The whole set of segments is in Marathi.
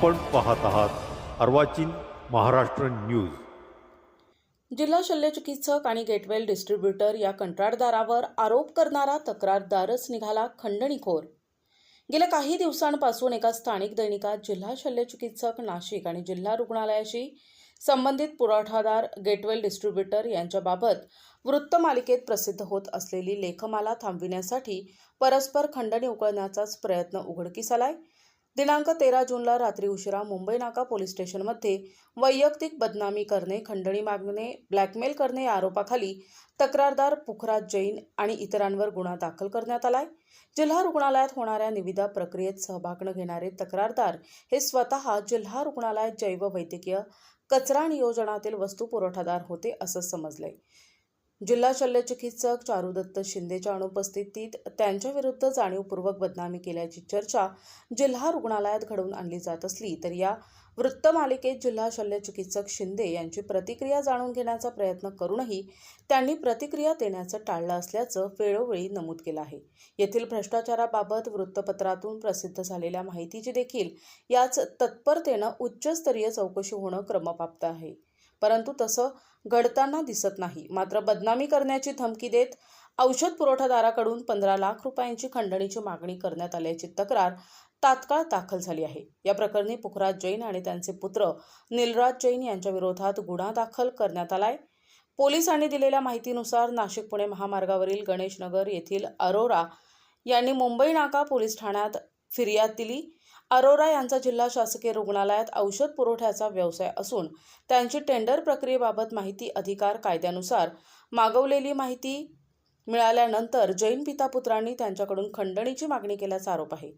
आपण पाहत आहात अर्वाचीन महाराष्ट्र न्यूज. जिल्हा शल्यचिकित्सक आणि गेटवेल डिस्ट्रीब्युटर या कंत्राटदारावर आरोप करणारा तक्रारदारच निघाला खंडणीखोर. गेल्या काही दिवसांपासून एका स्थानिक दैनिकात जिल्हा शल्यचिकित्सक नाशिक आणि जिल्हा रुग्णालयाशी संबंधित पुरवठादार गेटवेल डिस्ट्रीब्युटर यांच्याबाबत वृत्तमालिकेत प्रसिद्ध होत असलेली लेखमाला थांबविण्यासाठी परस्पर खंडणी उकळण्याचाच प्रयत्न उघडकीस आलाय. दिनांक तेरा जूनला रात्री उशिरा मुंबई नाका पोलीस स्टेशनमध्ये वैयक्तिक बदनामी करणे खंडणी मागणे ब्लॅकमेल करणे या आरोपाखाली तक्रारदार पुखराज जैन आणि इतरांवर गुन्हा दाखल करण्यात आलाय. जिल्हा रुग्णालयात होणाऱ्या निविदा प्रक्रियेत सहभाग न घेणारे तक्रारदार हे स्वतः जिल्हा रुग्णालयात जैववैद्यकीय कचरा नियोजनातील वस्तू पुरवठादार होते असं समजलंय. जिल्हा शल्यचिकित्सक चारुदत्त शिंदेच्या अनुपस्थितीत त्यांच्याविरुद्ध जाणीवपूर्वक बदनामी केल्याची चर्चा जिल्हा रुग्णालयात घडवून आणली जात असली तर या वृत्तमालिकेत जिल्हा शल्यचिकित्सक शिंदे यांची प्रतिक्रिया जाणून घेण्याचा प्रयत्न करूनही त्यांनी प्रतिक्रिया देण्याचं टाळलं असल्याचं वेळोवेळी नमूद केलं आहे. येथील भ्रष्टाचाराबाबत वृत्तपत्रातून प्रसिद्ध झालेल्या माहितीची देखील याच तत्परतेनं उच्चस्तरीय चौकशी होणं क्रमप्राप्त आहे. परंतु तसं घडताना दिसत नाही. मात्र बदनामी करण्याची धमकी देत औषध पुरवठादाराकडून पंधरा लाख रुपयांची खंडणीची मागणी करण्यात आल्याची तक्रार तात्काळ दाखल झाली आहे. या प्रकरणी पुखराज जैन आणि त्यांचे पुत्र निलराज जैन यांच्या विरोधात गुन्हा दाखल करण्यात आलाय. पोलिसांनी दिलेल्या माहितीनुसार नाशिक पुणे महामार्गावरील गणेशनगर येथील अरोरा यांनी मुंबई नाका पोलीस ठाण्यात फिर्याद दिली. अरोरा यांचा जिल्हा शासकीय रुग्णालयात औषध पुरवठ्याचा व्यवसाय असून त्यांची टेंडर प्रक्रियेबाबत माहिती अधिकार कायद्यानुसार मागवलेली माहिती मिळाल्यानंतर जैन पिता पुत्रांनी त्यांच्याकडून खंडणीची मागणी केल्याचा आरोप आहे.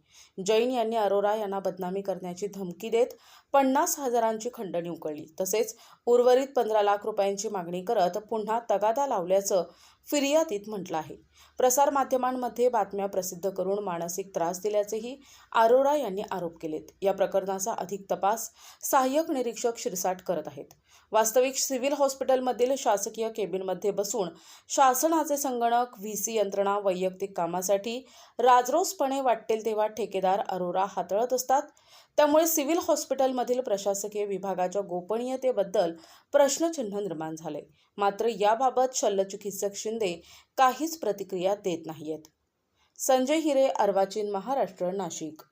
जैन यांनी अरोरा यांना बदनामी करण्याची धमकी देत पन्नास हजारांची खंडणी उकळली. तसेच उर्वरित पंधरा लाख रुपयांची मागणी करत पुन्हा तगादा लावल्याचं फिर्यादीत म्हटलं आहे. प्रसारमाध्यमांमध्ये बातम्या प्रसिद्ध करून मानसिक त्रास दिल्याचेही अरोरा यांनी आरोप केलेत. या प्रकरणाचा अधिक तपास सहाय्यक निरीक्षक शिरसाट करत आहेत. वास्तविक सिव्हिल हॉस्पिटलमधील शासकीय केबिनमध्ये बसून शासनाचे संगणक संगणक व्ही सी यंत्रणा वैयक्तिक कामासाठी राजरोसपणे वाटेल तेव्हा ठेकेदार अरोरा हाताळत असतात. त्यामुळे सिव्हिल हॉस्पिटलमधील प्रशासकीय विभागाच्या गोपनीयतेबद्दल प्रश्नचिन्ह निर्माण झाले. मात्र याबाबत शल्यचिकित्सक शिंदे काहीच प्रतिक्रिया देत नाहीयेत. संजय हिरे अर्वाचीन महाराष्ट्र नाशिक.